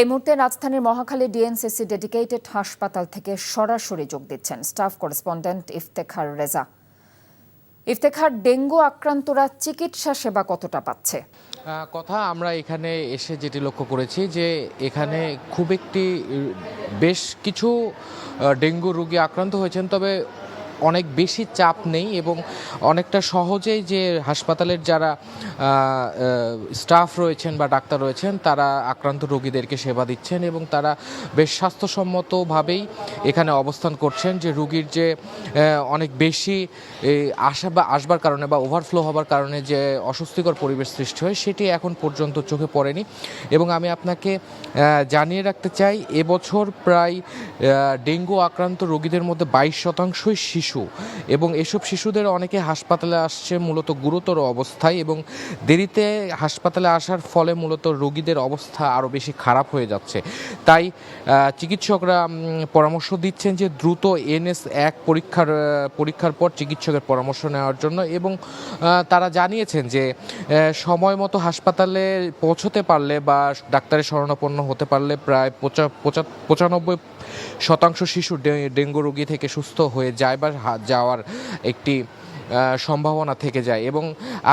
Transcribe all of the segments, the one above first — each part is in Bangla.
এই মুহূর্তে রাজধানীর মহাখালী ডিএনসিসি ডেডিকেটেড হাসপাতাল থেকে সরাসরি যোগ দিচ্ছেন staff correspondent Iftekhar Reza. Iftekhar dengue আক্রান্তরা চিকিৎসা সেবা কতটা পাচ্ছে? কথা আমরা এখানে এসে যেটি লক্ষ্য করেছি যে এখানে খুব একটি, বেশ কিছু ডেঙ্গু রোগী আক্রান্ত হয়েছেন, তবে অনেক বেশি চাপ নেই এবং অনেকটা সহজেই যে হাসপাতালের যারা স্টাফ রয়েছেন বা ডাক্তার রয়েছেন, তারা আক্রান্ত রোগীদেরকে সেবা দিচ্ছেন এবং তারা বেশ স্বাস্থ্যসম্মতভাবেই এখানে অবস্থান করছেন যে রুগীর যে অনেক বেশি আসা বা আসবার কারণে বা ওভারফ্লো হবার কারণে যে অস্বস্তিকর পরিবেশ সৃষ্টি হয়, সেটি এখন পর্যন্ত চোখে পড়েনি। এবং আমি আপনাকে জানিয়ে রাখতে চাই, এবছর প্রায় ডেঙ্গু আক্রান্ত রোগীদের মধ্যে বাইশ শতাংশই শিশু এবং এসব শিশুদের অনেকে হাসপাতালে আসছে মূলত গুরুতর অবস্থায় এবং দেরিতে হাসপাতালে আসার ফলে মূলত রোগীদের অবস্থা আরও বেশি খারাপ হয়ে যাচ্ছে। তাই চিকিৎসকরা পরামর্শ দিচ্ছেন যে দ্রুত এনএস এক পরীক্ষার পরীক্ষার পর চিকিৎসকের পরামর্শ নেওয়ার জন্য এবং তারা জানিয়েছেন যে সময় মতো হাসপাতালে পৌঁছতে পারলে বা ডাক্তারের শরণাপন্ন হতে পারলে প্রায় পঁচা পঁচা, পঁচানব্বই শতাংশ শিশু ডেঙ্গু রোগী থেকে সুস্থ হয়ে যায় বা যাওয়ার একটি সম্ভাবনা থেকে যায়। এবং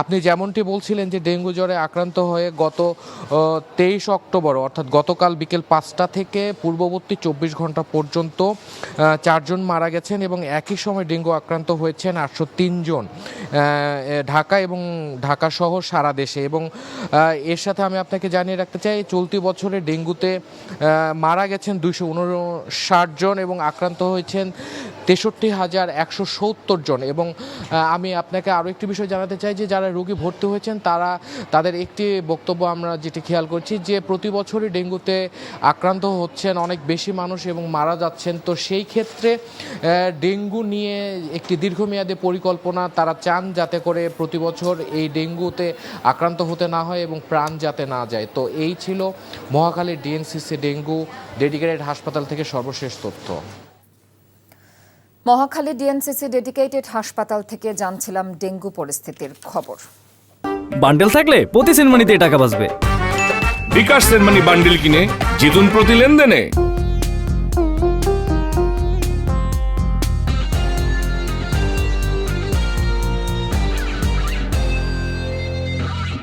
আপনি যেমনটি বলছিলেন যে ডেঙ্গু জ্বরে আক্রান্ত হয়ে গত তেইশ অক্টোবর, অর্থাৎ গতকাল বিকেল পাঁচটা থেকে পূর্ববর্তী চব্বিশ ঘণ্টা পর্যন্ত চারজন মারা গেছেন এবং একই সময় ডেঙ্গু আক্রান্ত হয়েছেন আটশো জন ঢাকা এবং ঢাকা সহ সারা দেশে। এবং এর সাথে আমি আপনাকে জানিয়ে রাখতে চাই, চলতি বছরে ডেঙ্গুতে মারা গেছেন দুইশো উনষাট জন এবং আক্রান্ত হয়েছেন তেষট্টি হাজার একশো সত্তর জন। এবং আমি আপনাকে আরও একটি বিষয় জানাতে চাই যে, যারা রোগী ভর্তি হয়েছেন, তারা, তাদের একটি বক্তব্য আমরা যেটি খেয়াল করছি যে, প্রতি বছরই ডেঙ্গুতে আক্রান্ত হচ্ছেন অনেক বেশি মানুষ এবং মারা যাচ্ছেন। তো সেই ক্ষেত্রে ডেঙ্গু নিয়ে একটি দীর্ঘমেয়াদী পরিকল্পনা তারা চান যাতে করে প্রতি বছর এই ডেঙ্গুতে আক্রান্ত হতে না হয় এবং প্রাণ যাতে না যায়। তো এই ছিল মহাখালীর ডিএনসিসি ডেঙ্গু ডেডিকেটেড হাসপাতাল থেকে সর্বশেষ তথ্য। মহাখালী ডিএনসিসি ডেডিকেটেড হাসপাতাল থেকে জানছিলাম ডেঙ্গু পরিস্থিতির খবর। বান্ডেল থাকলে প্রতি সেনমানিতে টাকা বাঁচবে। বিকাশ সেনমানি বান্ডেল কিনে জিতুন প্রতি লেনদেনে।